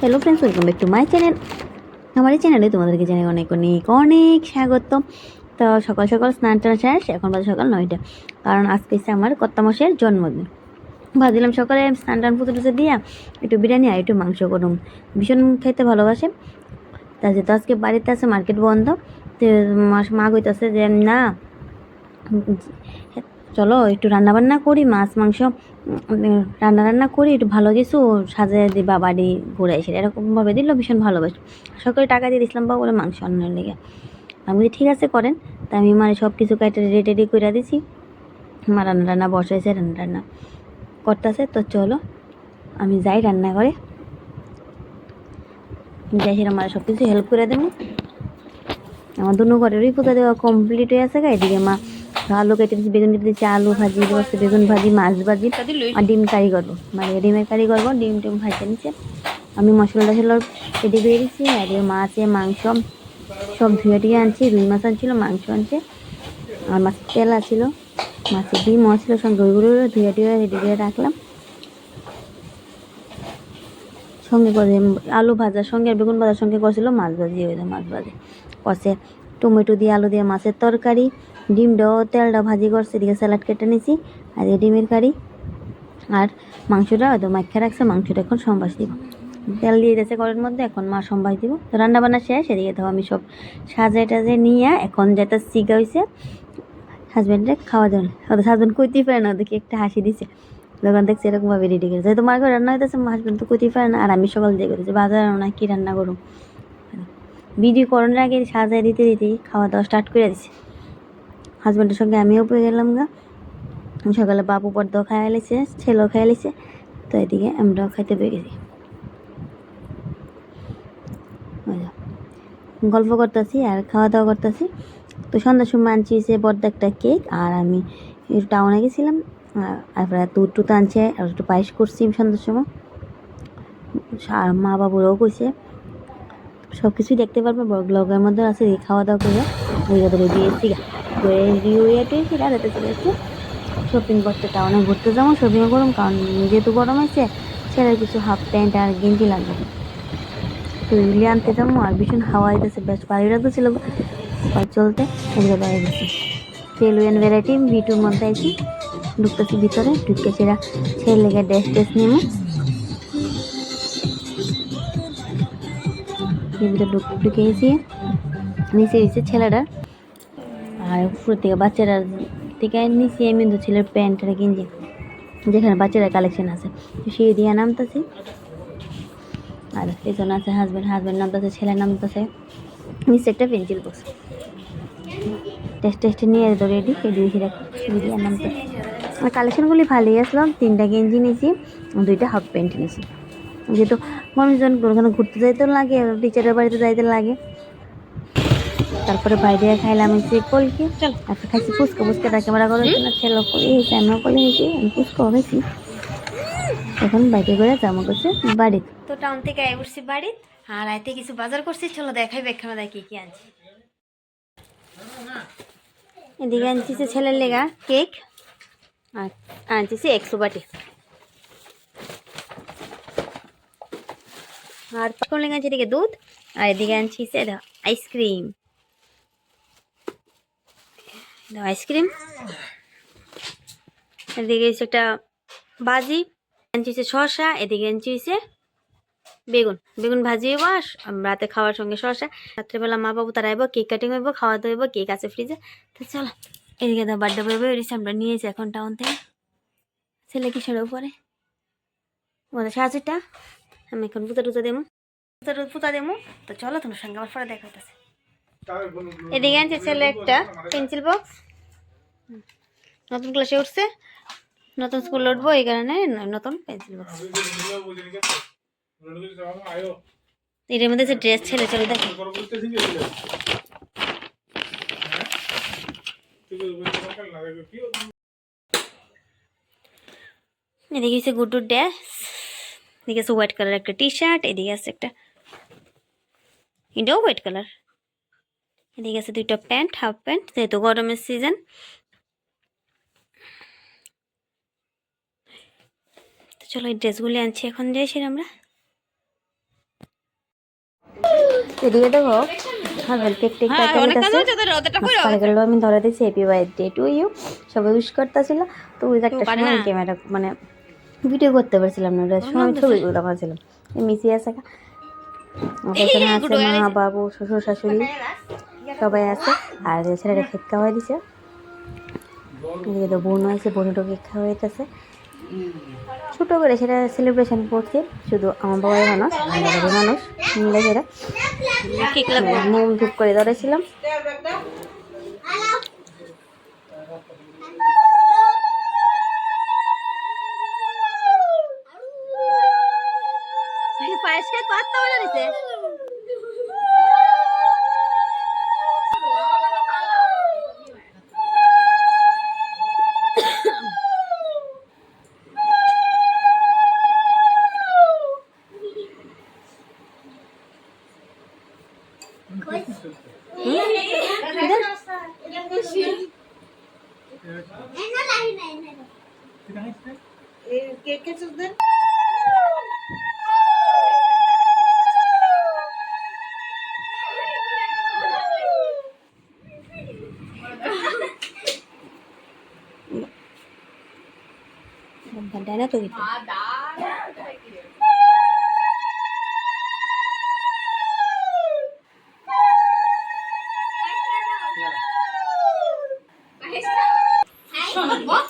Hello friends welcome back to my channel আমার এই চ্যানেলে তোমাদেরকে জানাই অনেক অনেক অনেক স্বাগত তো সকাল সকাল স্নান টান শেষ, এখন বাজে সকাল নয়টা। কারণ আজকে এসে আমার কর্তামশের জন্মদিন। ভাবছিলাম সকালে স্নান টান পুজো টুজো দিয়া একটু বিরিয়ানি আর একটু মাংস করুম। ভীষণ খেতে ভালোবাসে। তা যেহেতু আজকে বাড়িতে আছে, মার্কেট বন্ধ, তো মা- মা কইতাছে যে না চলো একটু রান্না বান্না করি, মাছ, মাংস রান্না রান্না করি, একটু ভালো কিছু সাজিয়ে দিবা বাড়ি ঘুরে এসে এরকমভাবে দিল, ভীষণ ভালোবাসে। সকালে টাকা দিয়ে দিয়েছিলাম বা বলে মাংস আনার লেগে। আমি ঠিক আছে, করেন। তা আমি মানে সব কিছু কেটে, রেডি টেডি করে দিছি। আমার রান্না রান্না বসাইছে, রান্না রান্না করতেছে। তো চলো, আমি যাই রান্না করে যাই সেরকম আমার সব কিছু হেল্প করে দেবো। আমার দুনো ঘরেরই পুজো দেওয়া কমপ্লিট হয়ে আছে এদিকে মা আলু কেটে দিচ্ছি বেগুন কেটে দিচ্ছি আলু ভাজি বসে বেগুন ভাজি মাছ ভাজি আর ডিম কারি করব। মানে ডিমের কারি করব ডিম টিম ভাজতে নিচ্ছে আমি মশলা টশলা রেডি করে দিচ্ছি আর মাছে মাংস সব ধুয়ে টুয়ে আনছি রুই মাছ আনছিল মাংস আনছে আর মাছের তেল আছিল মাছের ডিমও ছিল সঙ্গে ওইগুলো ধুয়ে টুয়ে রেডি করে রাখলাম। সঙ্গে করে আলু ভাজার সঙ্গে আর বেগুন ভাজার সঙ্গে করছিল মাছ ভাজি ওই মাছ ভাজি। কষে টমেটো দিয়ে আলু দিয়ে মাছের তরকারি ডিমটাও তেলটা ভাজি করছে, এদিকে স্যালাড কেটে নিয়েছি আর এই ডিমের কারি। আর মাংসটা হয়তো মাখা রাখছে, মাংসটা এখন সম্বাস দিব। তেল দিয়ে দিয়েছে কড়ের মধ্যে, এখন মা সম্বাস দিব। তো রান্না বান্না শেষ, এদিকে তো আমি সব সাজাই টাজে নিয়ে, এখন যেটা শিখা হয়েছে হাজব্যান্ডে খাওয়া দেওয়া হয়তো হাজব্যান্ড কইতেই পারে না দেখি একটা হাসি দিছে। দোকান দেখছে এরকমভাবে রেডি করেছে। যেহেতু মার ঘরে রান্না হইতেছে হাজব্যান্ড তো কইতেই পারে না, আর আমি সকাল দিয়ে করেছি বাজার না, কি রান্না করুম ভিডিও করানোর আগে সাজায় দিতে দিতেই খাওয়া দাওয়া স্টার্ট করে দিছে। হাজব্যান্ডের সঙ্গে আমিও পেয়ে গেলাম গা। সকালে বাবু পর্দাও খাইয়া লিছে ছেলেও খাইয়া লিছে তো এদিকে আমরাও খাইতে পেয়ে গেছি। গল্প করতেছি আর খাওয়া দাওয়া করতেছি। তো সন্ধ্যার সময় আনছি সে বড় একটা কেক, আর আমি টাউনে গেছিলাম, আর তারপরে দুধ টুত আনছে, আর একটু পায়েস করছি সন্ধ্যার সময়। আর মা বাবুরাও কইছে সব কিছুই দেখতে পারবে ব্লগের মধ্যে আছে খাওয়া দাওয়া করে, ওই যাতে রেডি টুয়েছি আর এতে চলে এসেছি শপিং করতে টাউনে ঘুরতে যাব শপিং করুম, কারণ যেহেতু গরম আছে, ছেলের কিছু হাফ প্যান্ট আর গেঞ্জি লাগবে। তো এগুলি আনতে যাব, আর ভীষণ হাওয়া আইতেছে বেশ ভালোই লাগতেছিল আর চলতে এগুলো বাইরে গেছি। তেলুয়ান ভ্যারাইটি ভিটুর মধ্যে আছি ঢুকতেছি ভিতরে ঢুকে সেরা ছেলেকে ড্রেস নেমো। ভিতরে ঢুকে গেছি। নিচে এসে ছেলেটার আর উপর থেকে বাচ্চারা থেকে নিচে তো ছেলের প্যান্ট আর গেঞ্জি যেখানে বাচ্চারা কালেকশন আছে। তো সেই দিয়ে নামতেছি। আর পেছনে আছে হাজব্যান্ড হাজব্যান্ড নামতেছে, ছেলে নামতেছে। নিচে একটা পেন্সিল বক্স টেস্ট টেস্ট নিয়ে তো রেডি এই দিয়ে রাখি দিয়ে নামতেছে। আর কালেকশনগুলি ভালোই আসলো। তিনটা গেঞ্জি নিয়েছি, দুইটা হাফ প্যান্ট নিয়েছি। যেহেতু মানুষজন ওখানে ঘুরতে যাইতে লাগে টিচারের বাড়িতে যাইতে লাগে। তারপরে বাইরে খাইলাম হচ্ছে কলকি। তারপর খাইছি ফুচকা। ফুচকাটা ক্যামেরা করে না ছেলে করে এই আমি করে নিয়েছি আমি ফুচকা খাইছি এখন বাইরে করে জামা করছে বাড়ি তো টাউন থেকে আই উঠছি বাড়ি আর আইতে কিছু বাজার করছি চলো দেখাই বেখানো দেয় কি কি আনছি। এদিকে আনছি ছেলের লেগা কেক। আর আনছি একশো বাটি। আর কোন লেগে আনছি এদিকে দুধ আর এদিকে আনছি আইসক্রিম। আইসক্রিম এদিকে হচ্ছে একটা বাজি আনছি হচ্ছে শসা, এদিকে আনছি হচ্ছে বেগুন। বেগুন ভাজি হইব রাতে খাওয়ার সঙ্গে শসা। রাত্রেবেলা মা বাবু তারা আইব কেক কাটিং হইব, খাওয়া দাওয়া কেক আছে ফ্রিজে তো চলো, এদিকে তো বার্থডে বই বই আমরা নিয়েছি এখন টাউন থেকে। ছেলে কি সেটাও পরে ওদের সাহায্যটা। আমি এখন পুতা টুতা দেবো। পুতা পুতা দেবো। তো চলো, তোমার সঙ্গে আমার পরে দেখা হইতেছে। এদিকে আনছে ছেলে একটা পেন্সিল বক্স। নতুন ক্লাসে উঠছে। নতুন স্কুলে উঠবো, এই কারণে নতুন পেন্সিল বক্স। এর মধ্যে যে ড্রেস ছেলে চলে, দেখো। এদিকে হচ্ছে গুড্ডুর ড্রেস এদিকে আছে হোয়াইট কালার একটা টি শার্ট এদিকে আছে একটা, এটাও হোয়াইট কালার এদিকে আছে দুইটা প্যান্ট হাফ প্যান্ট যেহেতু গরমের সিজন। চলো এই ড্রেসগুলি আনছি এখন যাই সেটা আমরা। এদিকে দেখো হাজবেন্ড কেক টেক হ্যাঁ আমি ধরে হ্যাপি বার্থডে টু ইউ সবাই উইশ করতেছিল। তো ওই একটা সময় ক্যামেরা মানে ভিডিও করতে পারছিলাম না সময় মিসি আছে মা বাবু শ্বশুর শাশুড়ি। সবাই আছে। আর ছেলেটা কেক খাওয়াই দিছে। এদিকে তো বোন আছে বোনটাও কেক খাওয়াইতেছে। ছোটো করে সেটা সেলিব্রেশন করছে শুধু আমার বাবার মানুষ আমার মানুষ মিলে সেটা। কেক মোম ধূপ করে ধরেছিলাম। পায়েস केक ना तो What?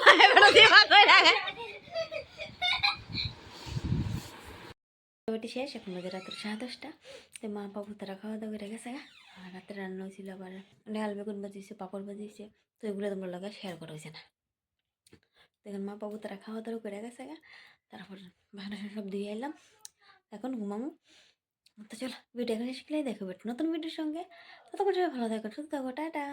মায়ের বেড়া দিয়ে ভাত হয়ে রাখে ওটি শেষ এখন বাজে রাত্রে সাড়ে দশটা। তো মা বাবু তারা খাওয়া দাওয়া করে গেছে গা। আর রাত্রে রান্না হয়েছিল আবার ডাল বেগুন বাজিয়েছে পাপড় বাজিয়েছে তো এগুলো তোমরা লগে শেয়ার করা হয়েছে না তো এখন মা বাবু তারা খাওয়া দাওয়া করে গেছে গা। তারপর ভাড়া সব দিয়ে এলাম এখন ঘুমামো। তো চলো ভিডিও এখানে শিখলেই দেখো নতুন ভিডিওর সঙ্গে। ততক্ষণ সবাই ভালো থাকো, সুস্থ থাকো, টাটা।